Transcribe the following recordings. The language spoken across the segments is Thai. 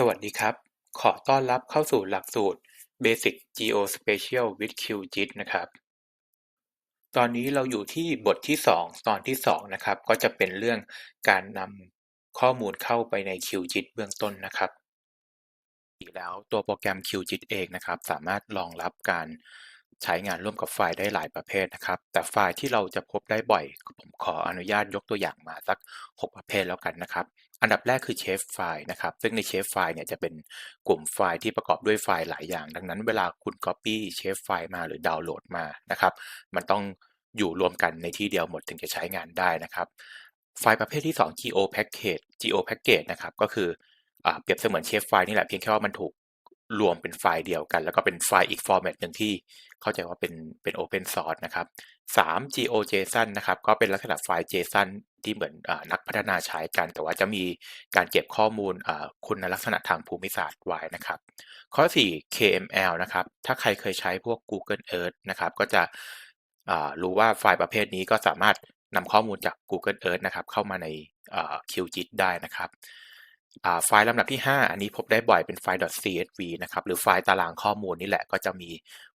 สวัสดีครับ ขอต้อนรับเข้าสู่หลักสูตร Basic Geospatial with QGIS นะครับ ตอนนี้เราอยู่ที่บทที่ 2 ตอนที่ 2 นะครับ ก็จะเป็นเรื่องการนำข้อมูลเข้าไปใน QGIS เบื้องต้นนะครับแล้วตัวโปรแกรม QGIS เองนะครับ สามารถรองรับการ ใช้งานร่วมกับไฟล์ได้หลายประเภทนะครับ แต่ไฟล์ที่เราจะพบได้บ่อย ผมขออนุญาตยกตัวอย่างมาสัก 6 ประเภทแล้วกันนะครับ อันดับแรกคือเชฟไฟล์นะครับ ซึ่งในเชฟไฟล์เนี่ยจะเป็นกลุ่มไฟล์ที่ประกอบด้วยไฟล์หลายอย่าง ดังนั้นเวลาคุณ Copy เชฟไฟล์มาหรือดาวน์โหลดมานะครับ มันต้องอยู่รวมกันในที่เดียวหมดถึงจะใช้งานได้นะครับ ไฟล์ประเภทที่ 2 geo package geo package นะครับ ก็คืออเปรียบเสมือนเชฟไฟล์นี่แหละเพียงแค่ว่ามันถูก รวมเป็นไฟล์เดียวกัน แล้วก็เป็นไฟล์อีกฟอร์แมตหนึ่งที่เข้าใจว่าเป็นเป็น Open Source นะครับ 3 GeoJSON นะครับก็เป็นลักษณะไฟล์ JSON ที่เหมือนอนักพัฒนาใช้กัน แต่ว่าจะมีการเก็บข้อมูลคุณลักษณะทางภูมิศาสตร์ไว้นะครับ ข้อ 4 KML นะครับ ถ้าใครเคยใช้พวก Google Earth นะครับ ก็จะรู้ว่าไฟล์ประเภทนี้ก็สามารถนำข้อมูลจาก Google Earth นะครับเข้ามาใน QGIS ได้นะครับ ไฟล์ลำดับที่ 5 อันนี้พบได้บ่อยเป็นไฟล์ .csv นะครับ หรือไฟล์ตารางข้อมูลนี่แหละ ก็จะมี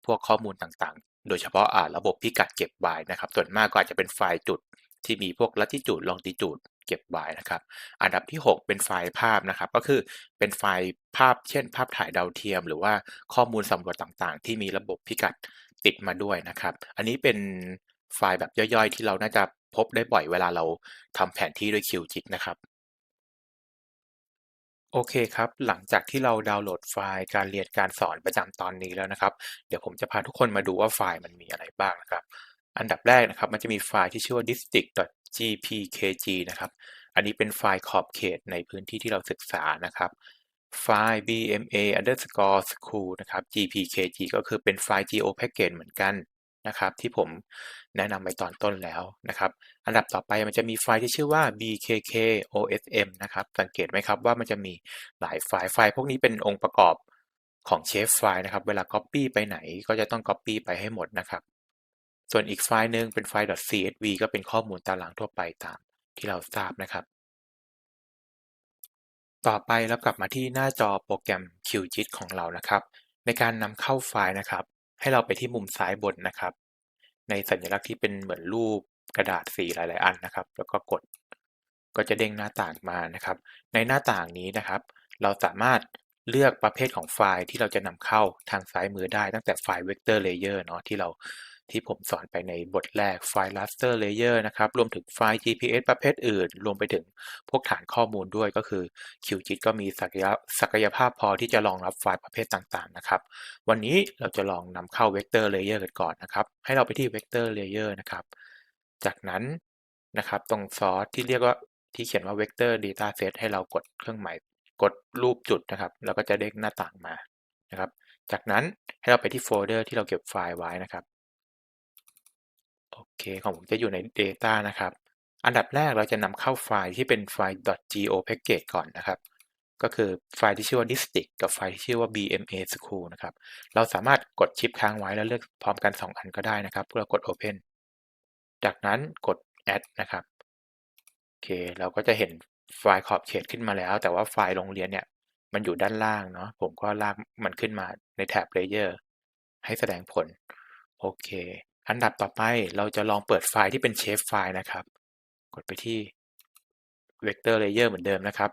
พวกข้อมูลต่างๆ โดยเฉพาะระบบพิกัดเก็บไว้นะครับ ส่วนมากก็อาจจะเป็นไฟล์จุดที่มีพวก latitude longitude เก็บไว้นะครับ อันดับที่ 6 เป็นไฟล์ภาพนะครับ ก็คือเป็นไฟล์ภาพ เช่น ภาพถ่ายดาวเทียม หรือว่าข้อมูลสำรวจต่างๆ ที่มีระบบพิกัดติดมาด้วยนะครับ อันนี้เป็นไฟล์แบบย่อยๆ ที่เราน่าจะพบได้บ่อยเวลาเราทำแผนที่ด้วย QGIS นะครับ โอเคครับ หลังจากที่เราดาวน์โหลดไฟล์การเรียนการสอนประจำตอนนี้แล้วนะครับ เดี๋ยวผมจะพาทุกคนมาดูว่าไฟล์มันมีอะไรบ้างนะครับ อันดับแรกนะครับ มันจะมีไฟล์ที่ชื่อว่า district.gpkg นะครับ อันนี้เป็นไฟล์ขอบเขตในพื้นที่ที่เราศึกษานะครับ ไฟล์ bma underscore school นะครับ gpkg ก็คือเป็นไฟล์ geo package เหมือนกัน นะครับ ที่ผมแนะนำไปตอนต้นแล้วนะครับ อันดับต่อไปมันจะมีไฟล์ที่ชื่อว่า bkkosm นะครับ สังเกตไหมครับว่ามันจะมีหลายไฟล์ ไฟล์พวกนี้เป็นองค์ประกอบของเชฟไฟล์นะครับ เวลา Copy ไปไหนก็จะต้อง Copy ไปให้หมดนะครับ ส่วนอีกไฟล์หนึ่งเป็นไฟล์ .csv ก็เป็นข้อมูลตารางทั่วไปตามที่เราทราบนะครับ ต่อไปเรากลับมาที่หน้าจอโปรแกรม QGIS ของเรานะครับ ในการนำเข้าไฟล์นะครับ ให้เราไปที่มุมซ้ายบนนะครับ ในสัญลักษณ์ที่เป็นเหมือนรูปกระดาษสีหลาย ๆ อันนะครับ แล้วก็กดก็จะเด้งหน้าต่างมานะครับ ในหน้าต่างนี้นะครับ เราสามารถเลือกประเภทของไฟล์ที่เราจะนำเข้าทางซ้ายมือได้ตั้งแต่ไฟล์ Vector Layer เนาะที่เรา ที่ผมสอนไปในบทแรกไฟล์ raster layer นะครับ รวมถึงไฟล์ GPS ประเภทอื่น รวมไปถึงพวกฐานข้อมูลด้วยก็คือ QGIS ก็มีศักยศักยภาพพอที่จะรองรับไฟล์ประเภทต่างๆนะครับ วันนี้เราจะลองนำเข้า vector layer กันก่อนนะครับ ให้เราไปที่ vector layer นะครับ จากนั้นนะครับตรงซอสที่เรียกว่าที่เขียนว่า vector data set ให้เรากดเครื่องหมายกดรูปจุดนะครับ แล้วก็จะเด้งหน้าต่างมานะครับ จากนั้นให้เราไปที่โฟลเดอร์ที่เราเก็บไฟล์ไว้นะครับ โอเค ของผมจะอยู่ใน Data นะครับ อันดับแรกเราจะนำเข้าไฟล์ที่เป็นไฟล์ .geo package ก่อนนะครับ ก็คือไฟล์ที่ชื่อว่า district กับไฟล์ที่ชื่อว่า bma school นะครับ เราสามารถกดชิปค้างไว้แล้วเลือกพร้อมกัน 2 อันก็ได้นะครับเพื่อกด open จากนั้นกด add นะครับโอเค เราก็จะเห็นไฟล์ขอบเขตขึ้นมาแล้ว แต่ว่าไฟล์โรงเรียนเนี่ยมันอยู่ด้านล่างเนาะผมก็ลากมันขึ้นมาในแท็บ layer ให้แสดงผล โอเค อันดับต่อไปเราจะลองเปิดไฟล์ที่เป็นเชฟไฟล์นะครับ กดไปที่ Vector Layer เหมือนเดิมนะครับ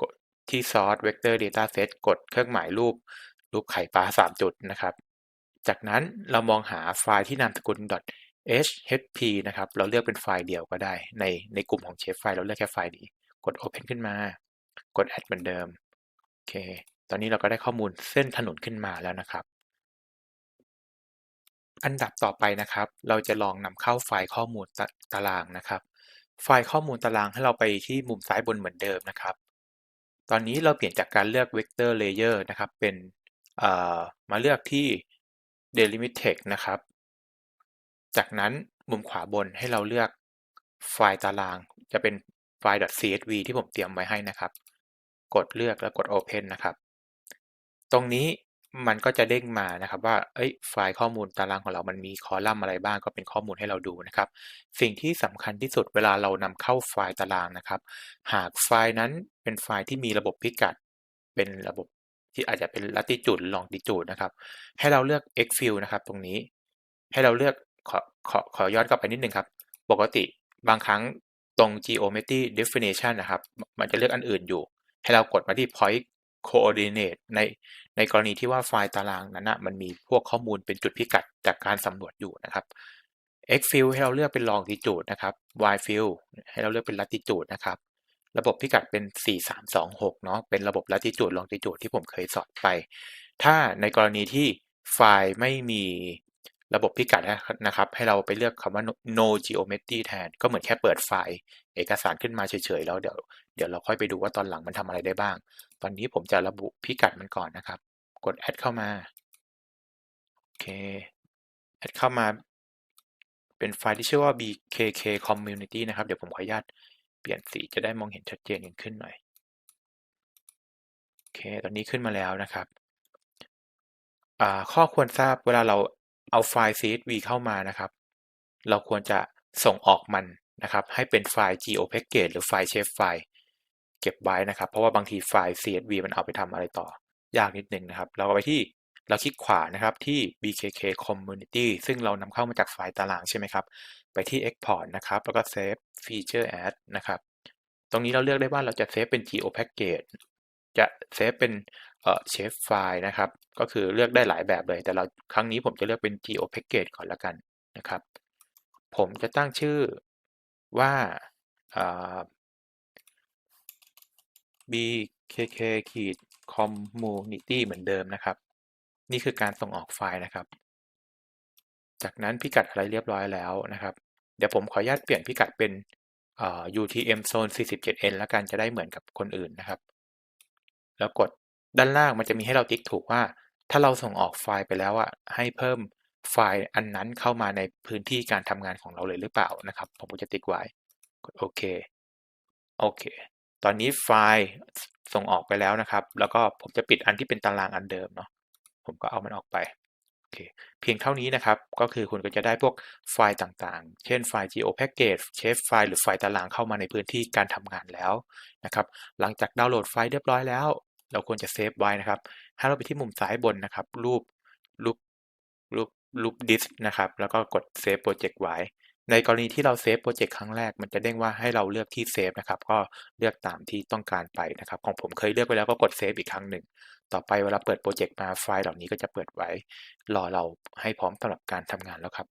กดที่ Source Vector Dataset กดเครื่องหมายรูปรูปไข่ปลา 3 จุดนะครับ จากนั้นเรามองหาไฟล์ที่นามสกุล .hp นะครับ เราเลือกเป็นไฟล์เดียวก็ได้ ในในกลุ่มของเชฟไฟล์เราเลือกแค่ไฟล์นี้ กด Open ขึ้นมา กด Add เหมือนเดิม โอเค ตอนนี้เราก็ได้ข้อมูลเส้นถนนขึ้นมาแล้วนะครับ อันดับต่อไปนะครับ เราจะลองนำเข้าไฟล์ข้อมูลตตารางนะครับ ไฟล์ข้อมูลตารางให้เราไปที่มุมซ้ายบนเหมือนเดิมนะครับ ตอนนี้เราเปลี่ยนจากการเลือก Vector Layer นะครับ เป็นมาเลือกที่ Delimitex นะครับ จากนั้นมุมขวาบนให้เราเลือกไฟล์ตาราง จะเป็นไฟล์ .csv ที่ผมเตรียมไว้ให้นะครับ กดเลือกแล้วกด Open นะครับ ตรงนี้ มันก็จะเด้งมานะครับว่าเอ้ยไฟล์ข้อมูลตารางของเรามันมีคอลัมน์อะไรบ้างก็เป็นข้อมูลให้เราดูนะครับ สิ่งที่สำคัญที่สุดเวลาเรานำเข้าไฟล์ตารางนะครับ หากไฟล์นั้นเป็นไฟล์ที่มีระบบพิกัด เป็นระบบที่อาจจะเป็น latitude หรือ longitude นะครับ ให้เราเลือก x field นะครับ ตรงนี้ ให้เราเลือกขอขอขอย้อนกลับไปนิดนึงครับ ปกติบางครั้งตรง geometry definition นะครับ มันจะเลือกอันอื่นอยู่ ให้เรากดมาที่ point coordinate ในในกรณีที่ว่าไฟล์ตารางนั้นนะมันมีพวกข้อมูลเป็นจุดพิกัดจากการสำรวจอยู่นะครับ x field ให้เราเลือกเป็น longitude นะครับ y field ให้เราเลือกเป็น latitude นะครับระบบพิกัดเป็น 4326 เนาะ เป็นระบบ latitude longitude ที่ผมเคยสอนไป ถ้าในกรณีที่ไฟล์ไม่มี ระบบพิกัดนะครับ ให้เราไปเลือกคำว่า no geometry แทน ก็เหมือนแค่เปิดไฟล์ เอกสารขึ้นมาเฉยๆ แล้วเดี๋ยวเดี๋ยวเราค่อยไปดูว่าตอนหลังมันทำอะไรได้บ้าง ตอนนี้ผมจะระบุพิกัดมันก่อนนะครับ กด add เข้ามา โอเค add เข้ามา เป็นไฟล์ที่ชื่อว่า bkk community นะครับ เดี๋ยวผมขออนุญาตเปลี่ยนสีจะได้มองเห็นชัดเจนยิ่งขึ้นหน่อย โอเค ตอนนี้ขึ้นมาแล้วนะครับข้อควรทราบเวลาเรา เอาไฟล์ CSV เข้ามานะครับ เราควรจะส่งออกมันนะครับ ให้เป็นไฟล์ geopackage หรือไฟล์ shape ไฟล์เก็บไว้นะครับ เพราะว่าบางทีไฟล์ CSV มันเอาไปทำอะไรต่อ ยากนิดนึงนะครับ เราก็ไปที่เราคลิกขวานะครับที่ bkk community ซึ่งเรานำเข้ามาจากไฟล์ตารางใช่ไหมครับ ไปที่ export นะครับ แล้วก็ save feature as นะครับ ตรงนี้เราเลือกได้ว่าเราจะเซฟเป็น geopackage จะเซฟเป็น เอ่อ shape ไฟล์นะครับ ก็คือเลือกได้หลายแบบเลย แต่เราครั้งนี้ผมจะเลือกเป็น geopackage ก่อนล้วกันนะครับ ผมจะตั้งชื่อว่า bkk ขีด community เหมือนเดิมนะครับ นี่คือการส่งออกไฟล์นะครับ จากนั้นพิกัดอะไรเรียบร้อยแล้วนะครับ เดี๋ยวผมขออนุญาตเปลี่ยนพิกัดเป็น UTM zone 47N แล้วกันจะได้เหมือนกับคนอื่นนะครับ แล้วกด ด้านล่างมันจะมีให้เราติ๊กถูกว่า ถ้าเราส่งออกไฟล์ไปแล้วอะให้เพิ่มไฟล์อันนั้นเข้ามาในพื้นที่การทำงานของเราเลยหรือเปล่านะครับ ผมก็จะติ๊กไว้กดโอเคโอเค ตอนนี้ไฟล์ส่งออกไปแล้วนะครับ แล้วก็ผมจะปิดอันที่เป็นตารางอันเดิมเนาะผมก็เอามันออกไปโอเคเพียงเท่านี้นะครับ ก็คือคุณก็จะได้พวกไฟล์ต่างๆ เช่นไฟล์ geo package shape ไฟล์หรือไฟล์ตารางเข้ามาในพื้นที่การทำงานแล้วนะครับ หลังจากดาวน์โหลดไฟล์เรียบร้อยแล้ว เราควรจะเซฟไว้นะครับให้เราไปที่มุมซ้ายบนนะครับ รูปรูปรูปรูปดิสนะครับ แล้วก็กดเซฟโปรเจกต์ไว้ ในกรณีที่เราเซฟโปรเจกต์ครั้งแรก มันจะเด้งว่าให้เราเลือกที่เซฟนะครับ ก็เลือกตามที่ต้องการไปนะครับ ของผมเคยเลือกไปแล้วก็กดเซฟอีกครั้งหนึ่ง ต่อไปเวลาเปิดโปรเจกต์มาไฟล์เหล่านี้ก็จะเปิดไว้ รอเราให้พร้อมสำหรับการทำงานแล้วครับ